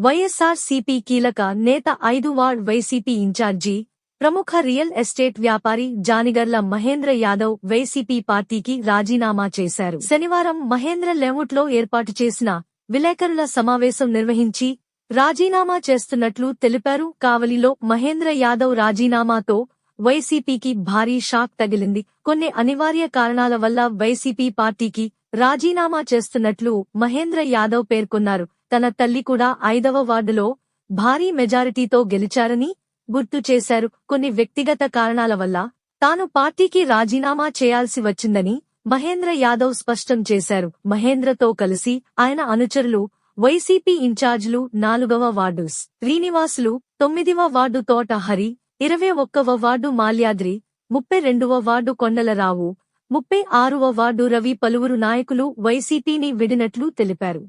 YSR CP కీలక నేత ఐదు వార్డ్ వైసీపీ ఇన్ఛార్జి ప్రముఖ రియల్ ఎస్టేట్ వ్యాపారి జానిగర్ల మహేంద్ర యాదవ్ వైసీపీ పార్టీకి రాజీనామా చేశారు. శనివారం మహేంద్ర లెవుట్లో ఏర్పాటు చేసిన విలేకరుల సమావేశం నిర్వహించి రాజీనామా చేస్తున్నట్లు తెలిపారు. కావలిలో మహేంద్ర యాదవ్ రాజీనామాతో వైసీపీకి భారీ షాక్ తగిలింది. కొన్ని అనివార్య కారణాల వల్ల వైసీపీ పార్టీకి రాజీనామా చేస్తున్నట్లు మహేంద్ర యాదవ్ పేర్కొన్నారు. తన తల్లి కూడా ఐదవ వార్డులో భారీ మెజారిటీతో గెలిచారని గుర్తు చేశారు. కొన్ని వ్యక్తిగత కారణాల వల్ల తాను పార్టీకి రాజీనామా చేయాల్సి వచ్చిందని మహేంద్ర యాదవ్ స్పష్టం చేశారు. మహేంద్రతో కలిసి ఆయన అనుచరులు వైసీపీ ఇన్ఛార్జీలు నాలుగవ వార్డు శ్రీనివాసులు తొమ్మిదివ వార్డు తోట హరి ఇరవై ఒక్కవ వార్డు మాల్యాద్రి ముప్పై రెండవ వార్డు కొండలరావు ముప్పై ఆరువ వార్డు రవి పలువురు నాయకులు వైసీపీని విడినట్లు తెలిపారు.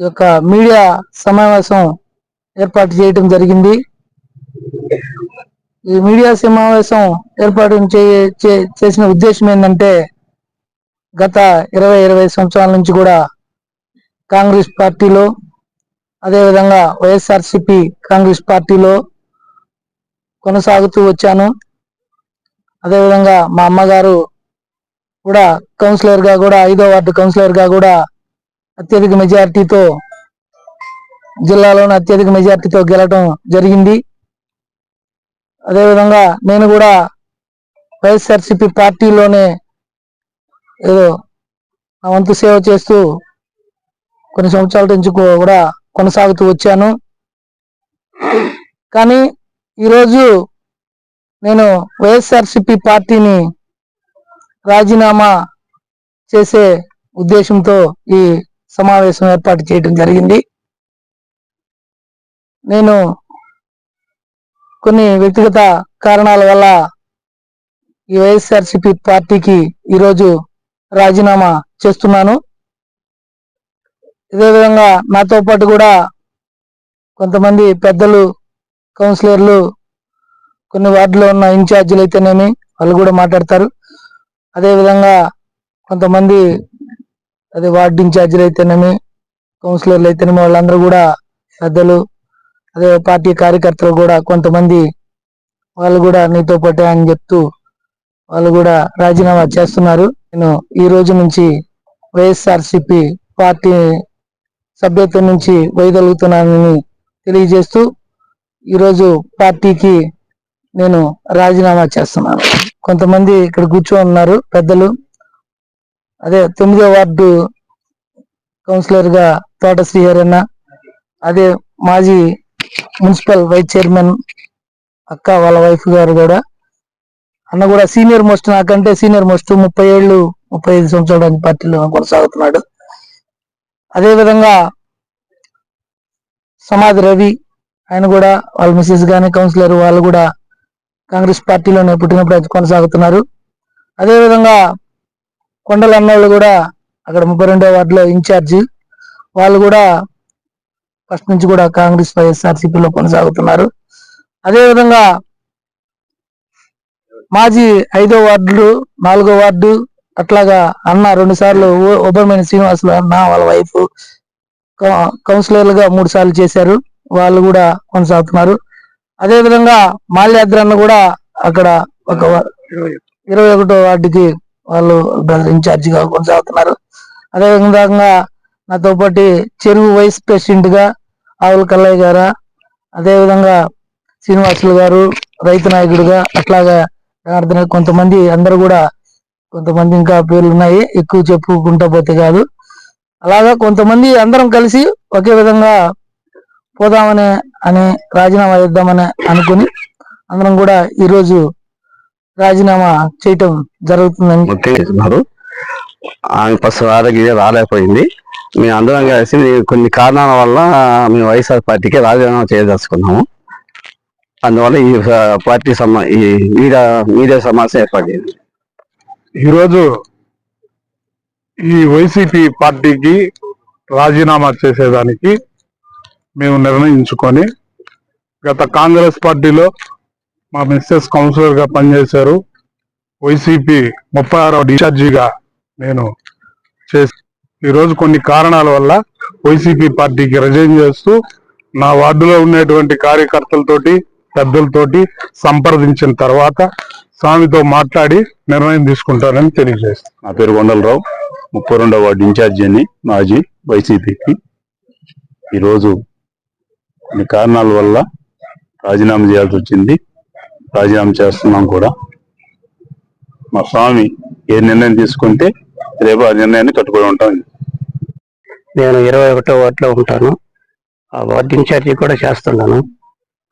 యొక్క మీడియా సమావేశం ఏర్పాటు చేయటం జరిగింది. ఈ మీడియా సమావేశం ఏర్పాటు చే- చే- చేసిన ఉద్దేశం ఏంటంటే గత ఇరవై ఇరవై సంవత్సరాల నుంచి కూడా కాంగ్రెస్ పార్టీలో అదేవిధంగా వైఎస్ఆర్సిపి కాంగ్రెస్ పార్టీలో కొనసాగుతూ వచ్చాను. అదేవిధంగా మా అమ్మగారు కూడా కౌన్సిలర్గా కూడా ఐదో వార్డు కౌన్సిలర్గా కూడా అత్యధిక మెజారిటీతో జిల్లాలోని అత్యధిక మెజారిటీతో గెలటం జరిగింది. అదేవిధంగా నేను కూడా వైఎస్ఆర్సిపి పార్టీలోనే ఏదో నా వంతు సేవ చేస్తూ కొన్ని సంవత్సరాల నుంచి కూడా కొనసాగుతూ వచ్చాను. కానీ ఈరోజు నేను వైఎస్ఆర్సిపి పార్టీని రాజీనామా చేసే ఉద్దేశంతో ఈ సమావేశం ఏర్పాటు చేయడం జరిగింది. నేను కొన్ని వ్యక్తిగత కారణాల వల్ల ఈ వైఎస్ఆర్సిపి పార్టీకి ఈరోజు రాజీనామా చేస్తున్నాను. ఇదే విధంగా నాతో పాటు కూడా కొంతమంది పెద్దలు కౌన్సిలర్లు కొన్ని వార్డులో ఉన్న ఇన్ఛార్జీలు అయితేనేమి వాళ్ళు కూడా మాట్లాడతారు. అదేవిధంగా కొంతమంది అదే వార్డు ఇన్ఛార్జీలు అయితేనేమి కౌన్సిలర్లు అయితేనేమి వాళ్ళందరూ కూడా పెద్దలు అదే పార్టీ కార్యకర్తలు కూడా కొంతమంది వాళ్ళు కూడా నీతో పాటే అని చెప్తూ వాళ్ళు కూడా రాజీనామా చేస్తున్నారు. నేను ఈ రోజు నుంచి వైఎస్ఆర్సిపి పార్టీ సభ్యత్వం నుంచి వైదొలుగుతున్నానని తెలియజేస్తూ ఈరోజు పార్టీకి నేను రాజీనామా చేస్తున్నాను. కొంతమంది ఇక్కడ కూర్చొని ఉన్నారు పెద్దలు. అదే తొమ్మిదో వార్డు కౌన్సిలర్గా తోట శ్రీహరన్న అదే మాజీ మున్సిపల్ వైస్ చైర్మన్ అక్క వాళ్ళ వైఫ్ గారు కూడా. అన్న కూడా సీనియర్ మోస్ట్ నాకంటే సీనియర్ మోస్ట్ ముప్పై ఏళ్ళు ముప్పై ఐదు సంవత్సరాల పార్టీలో కొనసాగుతున్నాడు. అదేవిధంగా సమాధి రవి ఆయన కూడా వాళ్ళ మిసెస్ కానీ కౌన్సిలర్ వాళ్ళు కూడా కాంగ్రెస్ పార్టీలోనే పుట్టినప్పుడు కొనసాగుతున్నారు. అదేవిధంగా కొండల అన్నోళ్ళు కూడా అక్కడ ముప్పై రెండో వార్డులో ఇన్ఛార్జి. వాళ్ళు కూడా ఫస్ట్ నుంచి కూడా కాంగ్రెస్ వైఎస్ఆర్సీపీలో కొనసాగుతున్నారు. అదే విధంగా మాజీ ఐదో వార్డులు నాలుగో వార్డు అట్లాగా అన్న రెండు సార్లు ఉబర్మైన శ్రీనివాసులు అన్న వాళ్ళ వైఫ్ కౌన్సిలర్లుగా మూడు సార్లు చేశారు. వాళ్ళు కూడా కొనసాగుతున్నారు. అదే విధంగా మాల్యాద్రి అన్న కూడా అక్కడ ఒక ఇరవై ఒకటో వార్డుకి వాళ్ళు బ్రదర్ ఇన్ఛార్జ్గా కొనసాగుతున్నారు అదే విధంగా నాతో పాటు చెరువు వైస్ ప్రెసిడెంట్గా ఆవుల కల్లయ్య గారా అదే విధంగా శ్రీనివాసులు గారు రైతు నాయకుడిగా అట్లాగా జనార్దన్ కొంతమంది అందరూ కూడా కొంతమంది ఇంకా పేర్లు ఉన్నాయి ఎక్కువ చెప్పుకుంటా పోతే కాదు. అలాగా కొంతమంది అందరం కలిసి ఒకే విధంగా పోదామనే అని రాజీనామా చేద్దామని అనుకుని అందరం కూడా ఈరోజు రాజీనామా చేయటం జరుగుతుందని ఆమె ఫస్ట్ ఆరోగ్య రాలేకపోయింది. మేము అందరం కలిసి కొన్ని కారణాల వల్ల మేము వైఎస్ఆర్ పార్టీకి రాజీనామా చేయదలుచుకున్నాము. అందువల్ల ఈ పార్టీ సమా ఈ మీడియా మీడియా సమావేశం ఏర్పాటు చేయండి. ఈరోజు ఈ వైసీపీ పార్టీకి రాజీనామా చేసేదానికి మేము నిర్ణయించుకొని గత కాంగ్రెస్ పార్టీలో మా మిస్సెస్ కౌన్సిలర్గా పనిచేశారు. వైసీపీ ముప్పై ఆరో డిశ్చార్జిగా నేను చేసి ఈరోజు కొన్ని కారణాల వల్ల వైసీపీ పార్టీకి రిజైన్ చేస్తూ నా వార్డులో ఉండేటువంటి కార్యకర్తలతోటి పెద్దలతోటి సంప్రదించిన తర్వాత స్వామితో మాట్లాడి నిర్ణయం తీసుకుంటానని తెలియజేస్తాను నా పేరు కొండలరావు. ముప్పై రెండవ వార్డు ఇన్ఛార్జి అని మాజీ వైసీపీకి. ఈరోజు కొన్ని కారణాల వల్ల రాజీనామా చేయాల్సి వచ్చింది. రాజీనామా చేస్తున్నాం కూడా. మా స్వామి ఏ నిర్ణయం తీసుకుంటే రేపు ఆ నిర్ణయాన్ని కట్టుబడి ఉంటాం. నేను ఇరవై ఒకటో వార్డులో ఉంటాను. ఆ వార్డు ఇన్ఛార్జి కూడా చేస్తున్నాను.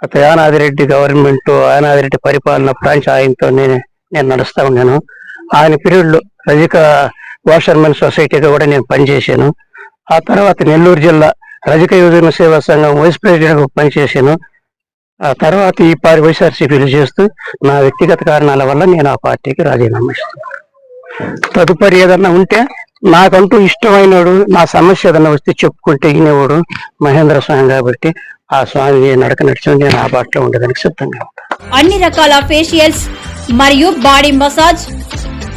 గత యానాదిరెడ్డి గవర్నమెంట్ యానాదిరెడ్డి పరిపాలన బ్రాంచ్ ఆయనతో నేను నేను నడుస్తా ఉన్నాను. ఆయన పీరియడ్లో రజిక వాషర్మెన్ సొసైటీగా కూడా నేను పనిచేశాను. ఆ తర్వాత నెల్లూరు జిల్లా రజిక యువజన సేవా సంఘం వైస్ ప్రెసిడెంట్గా పనిచేశాను. ఆ తర్వాత ఈ పారి వైఎస్ఆర్సీపీలు చేస్తూ నా వ్యక్తిగత కారణాల వల్ల నేను ఆ పార్టీకి రాజీనామా ఇస్తాను తదుపరి ఏదన్నా ఉంటే నాకంటూ ఇష్టమైనడు నా సమస్య ఏదన్నా వస్తే చెప్పుకుంటే వినేవాడు మహేంద్ర స్వామి కాబట్టి ఆ స్వామి నడక నడిచిన నేను ఆ బాటలో ఉండడానికి సిద్ధంగా అన్ని రకాల ఫేషియల్స్ మరియు బాడీ మసాజ్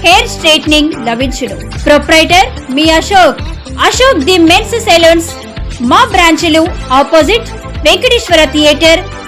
హెయిర్ స్ట్రైట్నింగ్ లభించును. Proprietor me Ashok. Ashok the men's saloons మా బ్రాంచ్లు opposite Venkateswara theatre